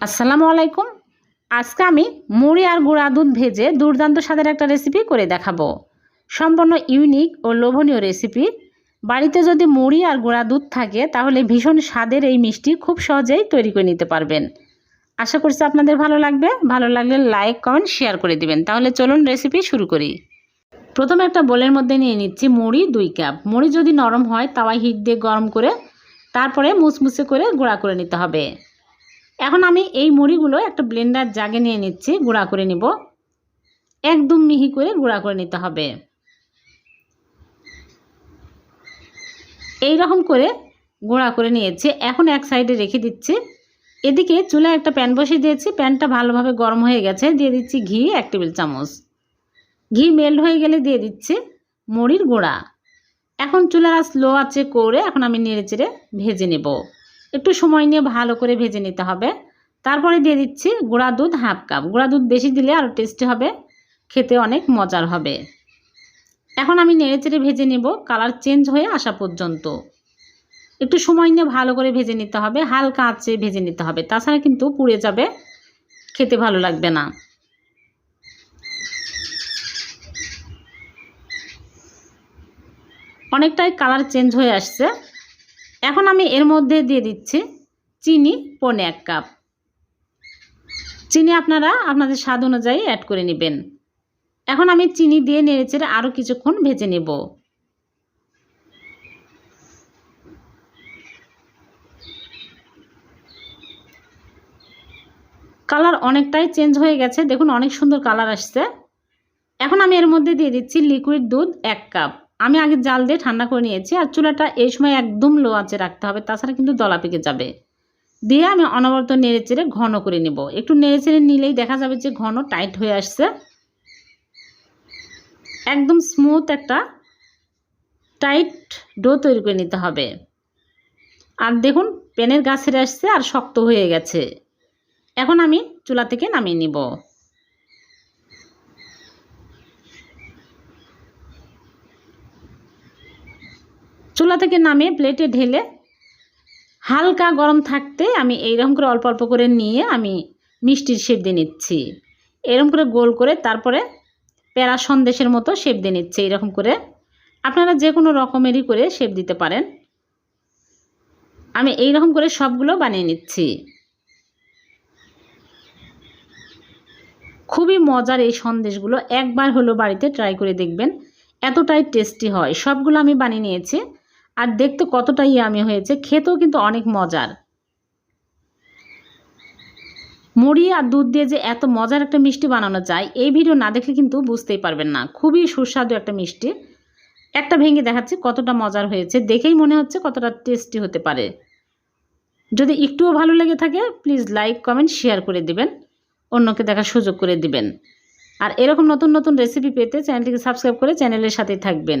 আসসালামু আলাইকুম। আজকে আমি মুড়ি আর গুঁড়া দুধ ভেজে দুর্দান্ত স্বাদের একটা রেসিপি করে দেখাবো। সম্পূর্ণ ইউনিক ও লোভনীয় রেসিপি বাড়িতে যদি মুড়ি আর গুঁড়া দুধ থাকে, তাহলে ভীষণ স্বাদের এই মিষ্টি খুব সহজেই তৈরি করে নিতে পারবেন। আশা করছি আপনাদের ভালো লাগবে। ভালো লাগলে লাইক কমেন্ট শেয়ার করে দিবেন। তাহলে চলুন রেসিপি শুরু করি। প্রথমে একটা বোলের মধ্যে নিয়ে নিচ্ছি মুড়ি দুই কাপ মুড়ি যদি নরম হয়, তাওয়ায় হিট দিয়ে গরম করে, তারপরে মুচমুচে করে গুঁড়া করে নিতে হবে। এখন আমি এই মুড়িগুলো একটা ব্লেন্ডার জাগে নিয়ে নিচ্ছি, গুঁড়া করে নিব। একদম মিহি করে গুঁড়া করে নিতে হবে। এই রকম করে গুঁড়া করে নিয়েছি। এখন এক সাইডে রেখে দিচ্ছি। এদিকে চুলায় একটা প্যান বসিয়ে দিয়েছি। প্যানটা ভালোভাবে গরম হয়ে গেছে। দিয়ে দিচ্ছি ঘি, এক টেবিল চামচ। ঘি মেল্ট হয়ে গেলে দিয়ে দিচ্ছি মুড়ির গুঁড়া। এখন চুলার স্লো আছে করে এখন আমি নেড়ে চেড়ে ভেজে নেব। একটু সময় নিয়ে ভালো করে ভেজে নিতে হবে। তারপরে দিয়ে দিচ্ছি গুঁড়া দুধ হাফ কাপ। গুঁড়া দুধ বেশি দিলে আরও টেস্টি হবে, খেতে অনেক মজার হবে। এখন আমি নেড়ে চেড়ে ভেজে নেব কালার চেঞ্জ হয়ে আসা পর্যন্ত। একটু সময় নিয়ে ভালো করে ভেজে নিতে হবে, হালকা আঁচে ভেজে নিতে হবে। তাছাড়া কিন্তু পুড়ে যাবে, খেতে ভালো লাগবে না। অনেকটাই কালার চেঞ্জ হয়ে আসছে। এখন আমি এর মধ্যে দিয়ে দিচ্ছি চিনি, পনে এক কাপ। চিনি আপনারা আপনাদের স্বাদ অনুযায়ী অ্যাড করে নেবেন। এখন আমি চিনি দিয়ে নেড়েচেড়ে আরও কিছুক্ষণ ভেজে নেব। কালার অনেকটাই চেঞ্জ হয়ে গেছে। দেখুন, অনেক সুন্দর কালার আসছে। এখন আমি এর মধ্যে দিয়ে দিচ্ছি লিকুইড দুধ এক কাপ। আমি আগে জাল দিয়ে ঠান্ডা করে নিয়েছি আর চুলাটা এই সময় একদম লো আঁচে রাখতে হবে, তাছাড়া কিন্তু দলা পেকে যাবে। দিয়ে আমি অনবরত নেড়ে চেড়ে ঘন করে নেব। একটু নেড়ে চেড়ে নিলেই দেখা যাবে যে ঘন টাইট হয়ে আসছে। একদম স্মুথ একটা টাইট ডো তৈরি করে নিতে হবে। আর দেখুন, পেনের গা ছেড়ে আসছে আর শক্ত হয়ে গেছে। এখন আমি চুলা থেকে নামিয়ে নিব। চুলা থেকে নামিয়ে প্লেটে ঢেলে হালকা গরম থাকতে আমি এইরকম করে অল্প অল্প করে নিয়ে আমি মিষ্টির শেপ দিয়ে নিচ্ছি। এরকম করে গোল করে তারপরে প্যারা সন্দেশের মতো শেপ দিয়ে নিচ্ছে, এইরকম করে। আপনারা যে কোনো রকমেরই করে শেপ দিতে পারেন। আমি এই রকম করে সবগুলো বানিয়ে নিচ্ছি। খুবই মজার এই সন্দেশগুলো একবার হলো বাড়িতে ট্রাই করে দেখবেন। এতটাই টেস্টি হয়। সবগুলো আমি বানিয়ে নিয়েছি। আর দেখতে কতটাই ইয়ামি হয়েছে, খেতেও কিন্তু অনেক মজার। মুড়ি আর দুধ দিয়ে যে এত মজার একটা মিষ্টি বানানো যায়, এই ভিডিও না দেখলে কিন্তু বুঝতেই পারবেন না। খুবই সুস্বাদু একটা মিষ্টি। একটা ভেঙে দেখাচ্ছি কতটা মজার হয়েছে, দেখেই মনে হচ্ছে কতটা টেস্টি হতে পারে। যদি একটুও ভালো লেগে থাকে প্লিজ লাইক কমেন্ট শেয়ার করে দিবেন। অন্যকে দেখার সুযোগ করে দিবেন। আর এরকম নতুন নতুন রেসিপি পেতে চ্যানেলটিকে সাবস্ক্রাইব করে চ্যানেলের সাথেই থাকবেন।